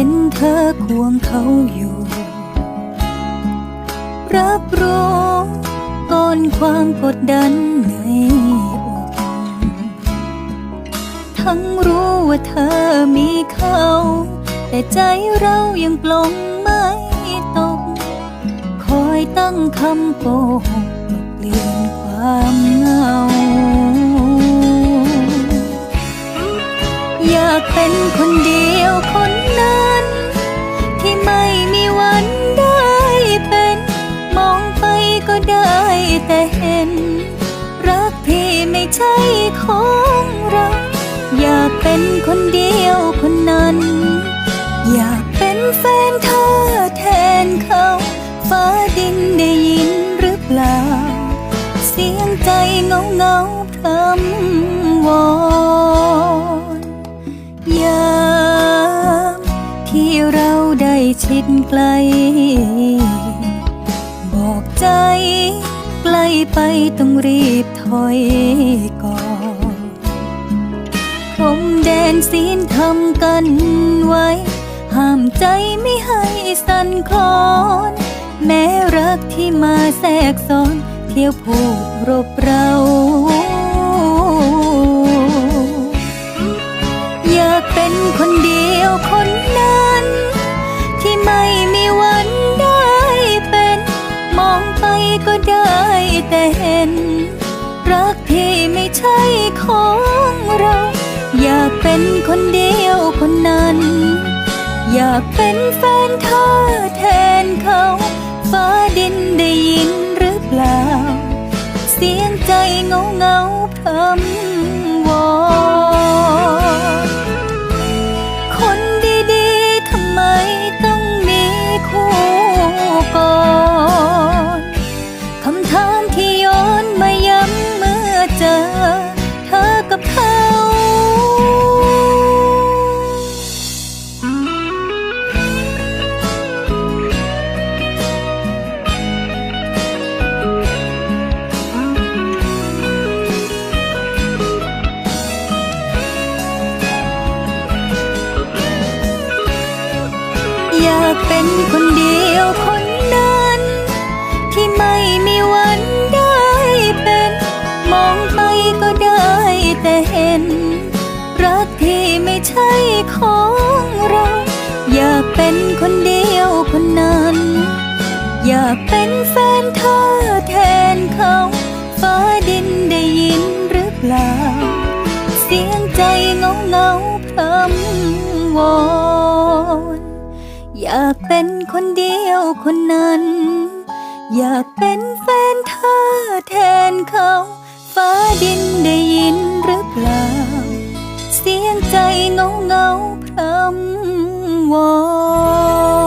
ห็นเธอควงเขาอยู่ รับรู้ก้อนความกดดันในอกทั้งรู้ว่าเธอมีเขา แต่ใจเรายังปลงไม่ตก คอยตั้งคำโกหกกลบเกลื่อนความ ของเรา อยากเป็นคนเดียวคนนั้น อยากเป็นแฟนเธอแทนเขา ฟ้าดินได้ยินหรือเปล่า เสียงใจเงาเงาพรำวอนยามที่เราได้ชิดไกล บอกใจ กล้ไปต้องรีบถอยก่อนพรมแดนศีลทำกันไว้ ห้ามใจไม่ให้สั่นคลอน แม้รักที่มาแทรกซ้อน เที่ยวพูดรบเราอยากเป็นคนเดียวคนนั้น รักที่ไม่ใช่ของเรา อยากเป็นคนเดียวคนนั้น อยากเป็นแฟนเธอแท อยาเป็นคนเดียวคนนั้น ที่ไม่มีวันได้เป็น มองไปก็ได้แต่เห็น รักที่ไม่ใช่ของเรา อยากเป็นคนเดียวคนนั้น อยากเป็นแฟนเธอแทนเขาฟ้าดินได้ยินหรือเปล่า เสียงใจเงาเงาพรำวอน อยากเป็นคนเดียวคนนั้น อยากเป็นแฟนเธอแทนเขา ฟ้าดินได้ยินหรือเปล่า เสียงใจเงาเงาพรำวอน